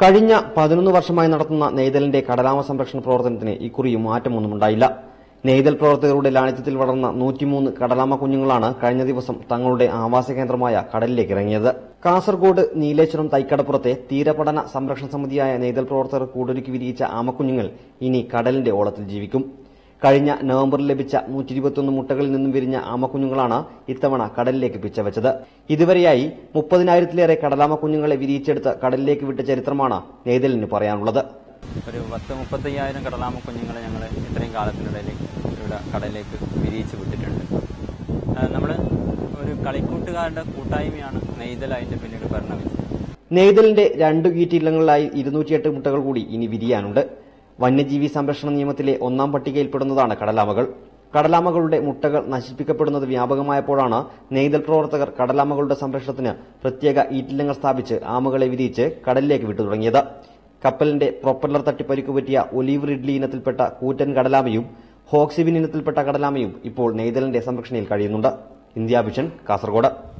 കഴിഞ്ഞ പതിനൊന്ന് വർഷമായി നടത്തുന്ന നെയ്തലിന്റെ കടലാമ സംരക്ഷണ പ്രവർത്തനത്തിന് ഇക്കുറിയും മാറ്റമൊന്നുമുണ്ടായില്ല നെയ്തൽ പ്രവർത്തകരുടെ ലാളിത്യത്തിൽ വളർന്ന നൂറ്റിമൂന്ന് കടലാമ കുഞ്ഞുങ്ങളാണ് കഴിഞ്ഞ ദിവസം തങ്ങളുടെ ആവാസ കേന്ദ്രമായ കടലിലേക്ക് ഇറങ്ങിയത്. കാസർഗോഡ് നീലേശ്വരം തൈക്കടപ്പുറത്തെ തീരപഠന സംരക്ഷണ സമിതിയായ നെയ്തൽ പ്രവർത്തകർ കൂടൊരുക്കി വിരിയിച്ച ആമക്കുഞ്ഞുങ്ങൾ ഇനി കടലിന്റെ ഓളത്തിൽ ജീവിക്കും. കഴിഞ്ഞ നവംബറിൽ ലഭിച്ച നൂറ്റി ഇരുപത്തിയൊന്ന് മുട്ടകളിൽ നിന്നും വിരിഞ്ഞ ആമക്കുഞ്ഞുങ്ങളാണ് ഇത്തവണ കടലിലേക്ക് പിച്ചവച്ചത്. ഇതുവരെയായി മുപ്പതിനായിരത്തിലേറെ കടലാമ കുഞ്ഞുങ്ങളെ വിരിയിച്ചെടുത്ത് കടലിലേക്ക് വിട്ട ചരിത്രമാണ് നെയ്തലിന് പറയാനുള്ളത്. ഒരു പത്ത് മുപ്പത്തയ്യായിരം കടലാമ കുഞ്ഞുങ്ങളെ ഞങ്ങൾ ഇത്രയും കാലത്തിനിടയിൽ ഇവിടെ കടലിലേക്ക് വിരിയിച്ച് വിട്ടിട്ടുണ്ട്. നമ്മൾ ഒരു കളിക്കൂട്ടുകാരുടെ കൂട്ടായ്മയാണ് നെയ്തൽ അതിന്റെ പിന്നീട് പരിണമിച്ചത് നെയ്തലിന്റെ രണ്ട് കീറ്റിലങ്ങളിലായി ഇരുന്നൂറ്റിയെട്ട് മുട്ടകൾ കൂടി ഇനി വിരിയാനുണ്ട്. വന്യജീവി സംരക്ഷണ നിയമത്തിലെ ഒന്നാം പട്ടികയിൽപ്പെടുന്നതാണ് കടലാമകൾ. കടലാമകളുടെ മുട്ടകൾ നശിപ്പിക്കപ്പെടുന്നത് വ്യാപകമായപ്പോഴാണ് നെയ്തൽ പ്രവർത്തകർ കടലാമകളുടെ സംരക്ഷണത്തിന് പ്രത്യേക ഈറ്റില്ലങ്ങൾ സ്ഥാപിച്ച് ആമകളെ വിധിച്ച് കടലിലേക്ക് വിട്ടു തുടങ്ങിയത്. കപ്പലിന്റെ പ്രൊപ്പല്ലർ തട്ടി പരിക്കുപറ്റിയ ഒലീവ് റിഡ്ലി ഇനത്തിൽപ്പെട്ട കൂറ്റൻ കടലാമയും ഹോക്സിബിൻ ഇനത്തിൽപ്പെട്ട കടലാമയും ഇപ്പോൾ നെയ്തലിന്റെ സംരക്ഷണയിൽ കഴിയുന്നുണ്ട്. India vision Kasaragod.